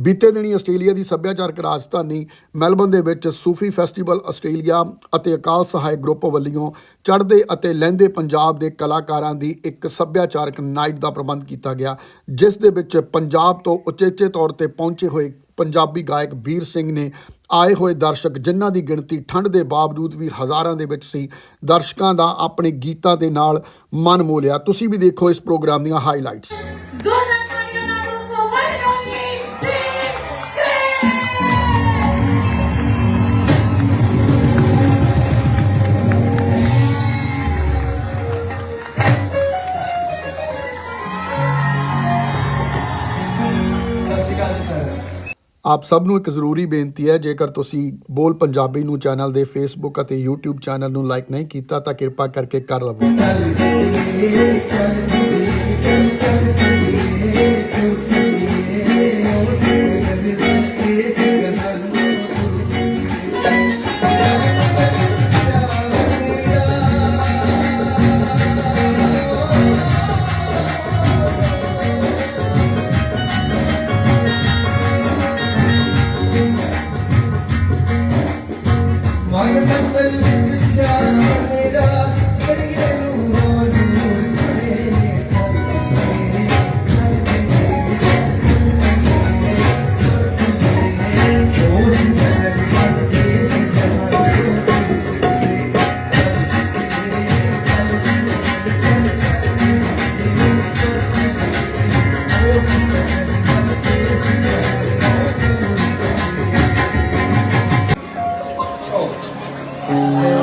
ਬੀਤੇ ਦਿਨੀ ਆਸਟ੍ਰੇਲੀਆ ਦੀ ਸੱਭਿਆਚਾਰਕ ਰਾਜਧਾਨੀ ਮੈਲਬਨ ਦੇ ਵਿੱਚ ਸੂਫੀ ਫੈਸਟੀਵਲ ਆਸਟ੍ਰੇਲੀਆ ਅਤੇ ਅਕਾਲ ਸਹਾਇਕ ਗਰੁੱਪ ਵੱਲੋਂ ਚੜ੍ਹਦੇ ਅਤੇ ਲਹਿੰਦੇ ਪੰਜਾਬ ਦੇ ਕਲਾਕਾਰਾਂ ਦੀ ਇੱਕ ਸੱਭਿਆਚਾਰਕ ਨਾਈਟ ਦਾ ਪ੍ਰਬੰਧ ਕੀਤਾ ਗਿਆ, ਜਿਸ ਦੇ ਵਿੱਚ ਪੰਜਾਬ ਤੋਂ ਉਚੇਚੇ ਤੌਰ ਤੇ ਪਹੁੰਚੇ ਹੋਏ ਪੰਜਾਬੀ ਗਾਇਕ ਵੀਰ ਸਿੰਘ ਨੇ ਆਏ ਹੋਏ ਦਰਸ਼ਕ ਜਿਨ੍ਹਾਂ ਦੀ ਗਿਣਤੀ ਠੰਡ ਦੇ ਬਾਵਜੂਦ ਵੀ ਹਜ਼ਾਰਾਂ ਦੇ ਵਿੱਚ ਸੀ, ਦਰਸ਼ਕਾਂ ਦਾ ਆਪਣੇ ਗੀਤਾਂ ਦੇ ਨਾਲ ਮਨ ਮੋਹ ਲਿਆ। ਤੁਸੀਂ ਵੀ ਦੇਖੋ ਇਸ ਪ੍ਰੋਗਰਾਮ ਦੀਆਂ ਹਾਈਲਾਈਟਸ ਆਪ ਸਭ ਨੂੰ ਇੱਕ ਜ਼ਰੂਰੀ ਬੇਨਤੀ ਹੈ, ਜੇਕਰ ਤੁਸੀਂ ਬੋਲ ਪੰਜਾਬੀ ਨੂੰ ਚੈਨਲ ਦੇ ਫੇਸਬੁੱਕ ਅਤੇ YouTube ਚੈਨਲ ਨੂੰ ਲਾਈਕ ਨਹੀਂ ਕੀਤਾ, ਤਾਂ ਕਿਰਪਾ ਕਰਕੇ ਕਰ ਲਵੋ। Oh,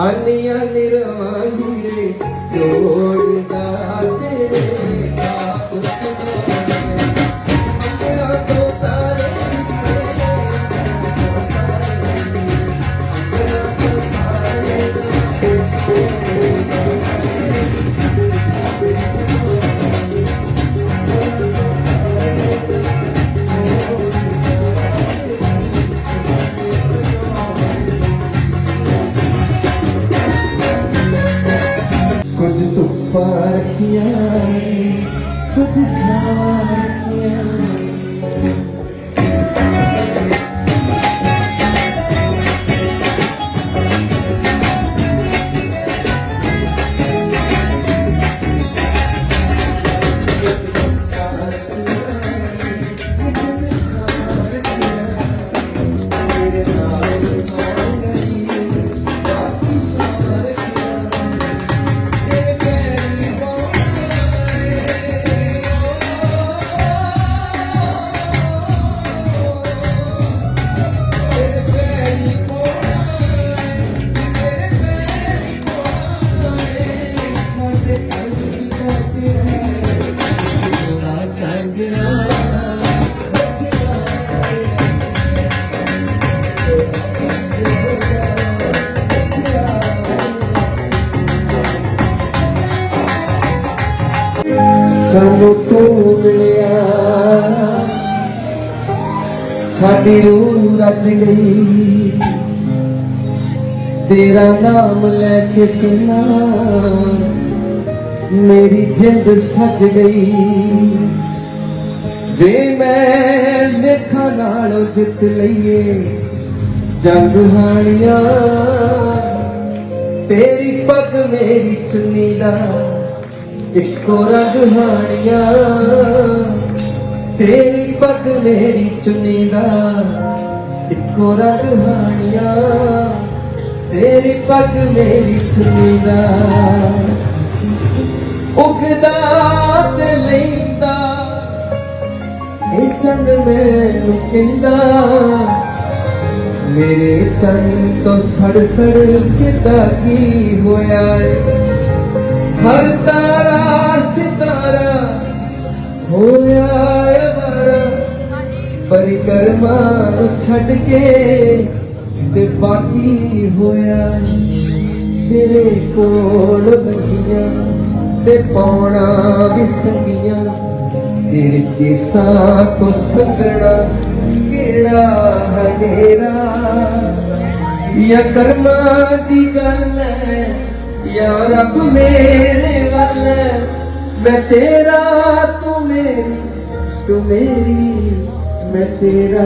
அந்நிய நிறமாகிறேன் ਸਾਡੀ ਰੂਹ ਰਚ ਗਈ। ਤੇਰਾ ਨਾਮ ਲੈ ਕੇ ਸੁਣਾ ਮੇਰੀ ਜਿੰਦ ਸੱਜ ਗਈ। ਵੇ ਮੈਂ ਲੇਖਾਂ ਨਾਲੋਂ ਜਿੱਤ ਲਈਏ, ਜੰਗ ਹਾਣੀਆਂ, ਤੇਰੀ ਪੱਗ ਮੇਰੀ ਚੁੰਨੀ ਦਾ ਇੱਕੋ ਰੰਗ ਹਾਣੀਆਂ। ਪੱਗ ਮੇਰੀ ਚੁੰਨੀ ਦਾ, ਇੱਕੋ ਰੰਗ ਹਾਣੀਆਂ। ਤੇਰੀ ਪੱਗ ਮੇਰੀ ਚੁੰਨੀ ਦਾ, ਉਗਦਾ ਤੇ ਲੈਂਦਾ। ਇਹ ਚੰਨ ਮੈਨੂੰ ਕਹਿੰਦਾ ਮੇਰੇ ਚੰਨ ਤੋਂ ਸੜ ਸੜ ਕੇ ਕੀ ਹੋਇਆ ਏ? ਹਰ ਤਾਰਾ ਕਰਮਾਂ ਨੂੰ ਛੱਡ ਕੇ ਤੇ ਬਾਕੀ ਹੋਇਆ ਤੇਰੇ ਕੋਲ ਲੱਗੀਆਂ ਤੇ ਪੌਣਾ ਵੀ ਸੰਗੀਆਂ। ਤੇਰੇ ਕੇਸਾਂ ਤੋਂ ਸੰਗਣਾ ਕਿਹੜਾ ਹਨੇਰਾ? ਯਾ ਕਰਮਾਂ ਦੀ ਗੱਲ ਹੈ ਯਾ ਰੱਬ ਮੇਰੇ ਵੱਲ ਮੈਂ ਤੇਰਾ ਤੂੰ ਮੇਰੀ ਤੂੰ ਮੇਰੀ ਮੈਂ ਤੇਰਾ।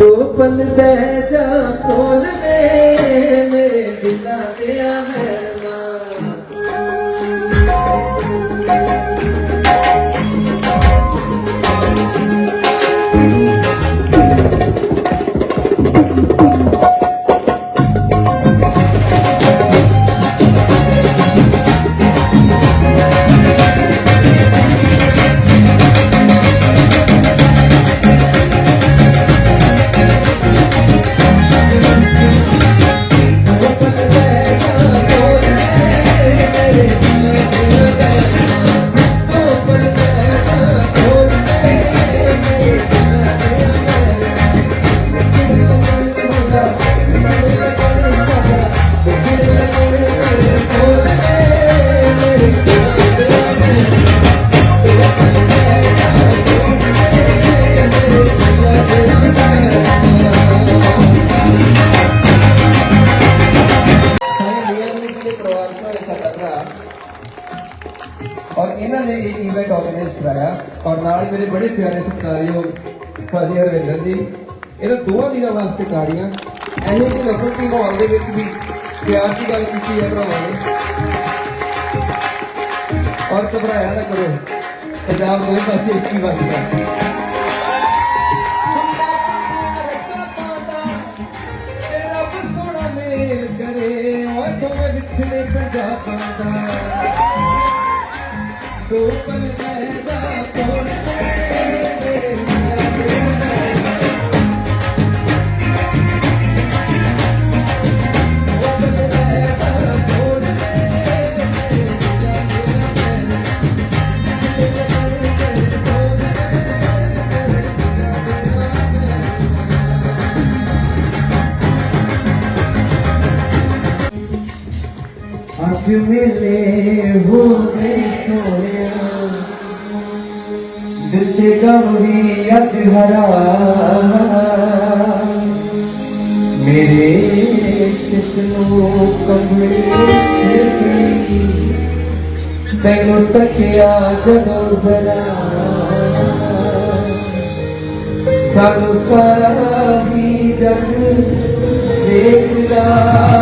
ਦੋ ਪਲ ਬਹਿ ਜਾ ਕੋਲ ਵੇ ਮੇਰੇ ਦਿਲਾਂ ਦੇ ਮਹਿਮਾਨ ਮੇਰੇ ਬੜੇ ਪਿਆਰੇ ਸਤਿਕਾਰਯੋਗ ਭਾਜੀ ਹਰਵਿੰਦਰ ਜੀ, ਇਹਨਾਂ ਦੋਵਾਂ ਵੀਰਾਂ ਵਾਸਤੇ ਤਾੜੀਆਂ। ਇਹੋ ਜਿਹੇ ਨਫ਼ਰਤ ਦੀ ਮਾਹੌਲ ਦੇ ਵਿੱਚ ਵੀ ਪਿਆਰ ਦੀ ਗੱਲ ਕੀਤੀ ਹੈ ਭਰਾਵਾਂ ਨੇ। ਔਰ ਘਬਰਾਇਆ ਨਾ ਕਰੋ, ਪੰਜਾਬ ਦੋਵੇਂ ਪਾਸੇ ਇੱਕ ਹੀ ਵਸਦਾ ਕਰੇ। ਓਏ ਦੋਵੇਂ ਵਿਛੜੇ ਪੰਜਾਬਾਂ ਦਾ ਦੋ ਪਲ ਬਹਿ ਜਾ ਕੋਲ ਅੱਜ ਮਿਲੇ ਹੋ ਸੋਹਣਿਆ। ਦਿਲ ਤੇ ਗਮ ਵੀ ਅੱਜ ਹਰਾ। ਮੇਰੇ ਸਿਸ ਨੂੰ ਕੰਬਣੀ ਛੇੜੀ ਤੈਨੂੰ ਤੱਕਿਆ ਜਦੋਂ ਜ਼ਰਾ। ਸਾਨੂੰ ਸਾਰਾ ਹੀ ਜਗ ਦੇਖਦਾ।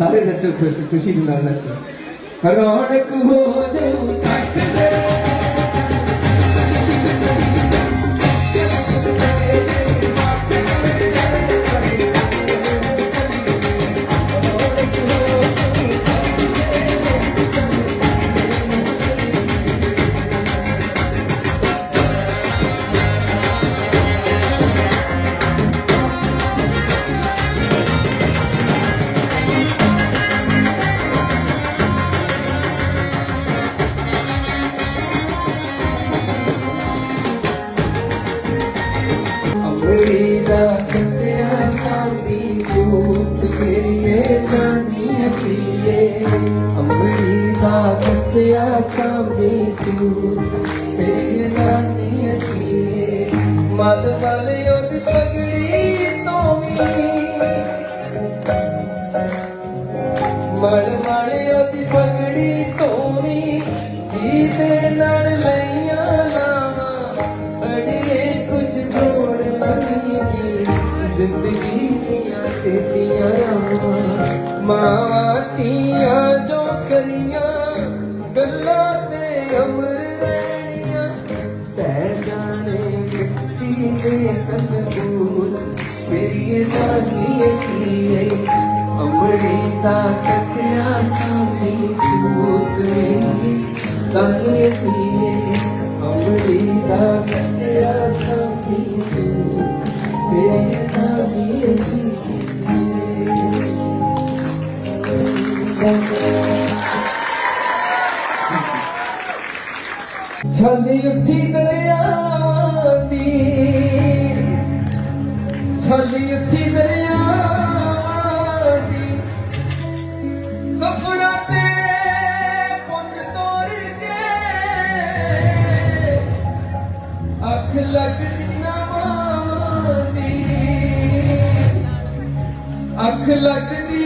ਹੈ ਸਾਰੇ ਨੱਚੋ ਖੁਸ਼ੀ ਖੁਸ਼ੀ ਦੇ ਨਾਲ ਨੱਚੋ ਰੌਣਕ ਹੋ ਸਾਂਭੀ ਸੂਰ ਤੇਰੀ ਉਹਦੀ ਪਗੜੀ ਤੋਂ ਵੀ ਮੜ ਮੜ ਉਹਦੀ ਪਗੜੀ ਧੋਣੀ ਜੀ ਦੇ ਨਾਲ ਲਈਆਂ ਲਾਵਾਂ ਅੜੀਏ ਕੁਝ ਜੋੜ ਲੱਗੀਆਂ ਜ਼ਿੰਦਗੀ ਦੀਆਂ ਟੇਡੀਆਂ ਰਾਵਾਂ ਤੈ ਜਾਣੇ ਮਿੱਟੀ ਦੇ ਕਲਬੂਰ ਮੇਰੀ ਨਾਨੀ ਕੀ ਅਮੜੀ ਦਾ ਕਤਿਆ ਸਾਮੀ ਸੂਤ ਮੇਰੀ ਨਾਨੀ ਕੀ ਅਮੜੀ ਦਾ ਕੱਟਿਆ ਸਾਮੀ ਸੂਤ ਮੇਰੀ ਨਾਨੀ ਛੰਦੀ ਉੱਠੀ ਦਰਿਆਵਾਂ ਦੀ। ਛੰਦੀ ਉੱਠੀ ਦਰਿਆਵਾਂ ਦੀ। ਸਫਰਾਂ ਤੇ ਪੁੰਨ ਤੋਰ ਕੇ ਅੱਖ ਲੱਗਦੀ ਨਾ ਮਾਵਾਂ ਦੀ। ਅੱਖ ਲੱਗਦੀ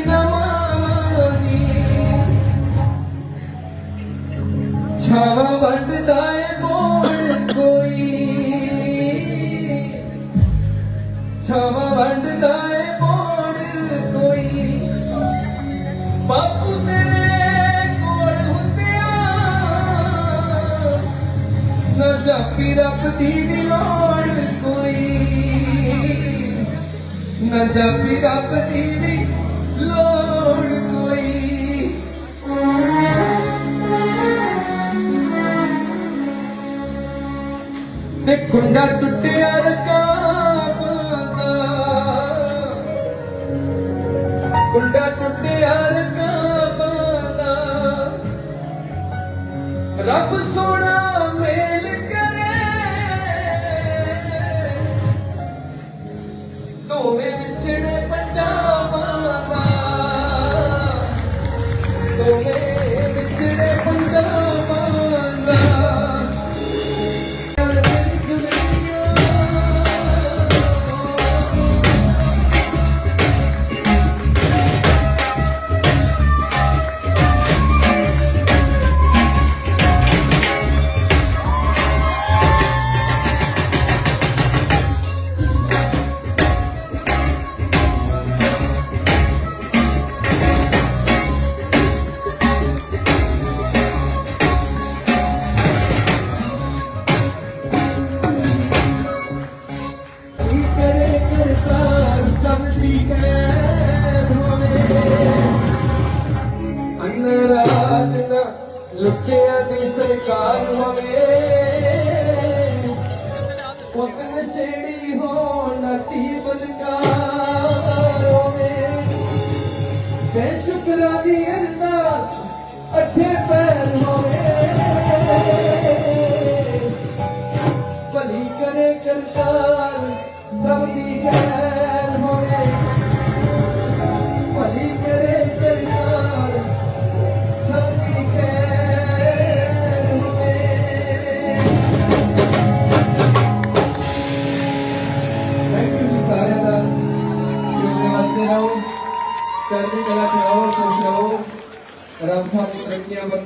ਦੋਵੇਂ ਵਿਛੜੇ ਪੰਜਾਬਾਂ ਦਾ। ਦੋਵੇਂ ਹੋ ਨਤੀ ਬਦਕਾਰ ਹੋਵੇ ਤੇ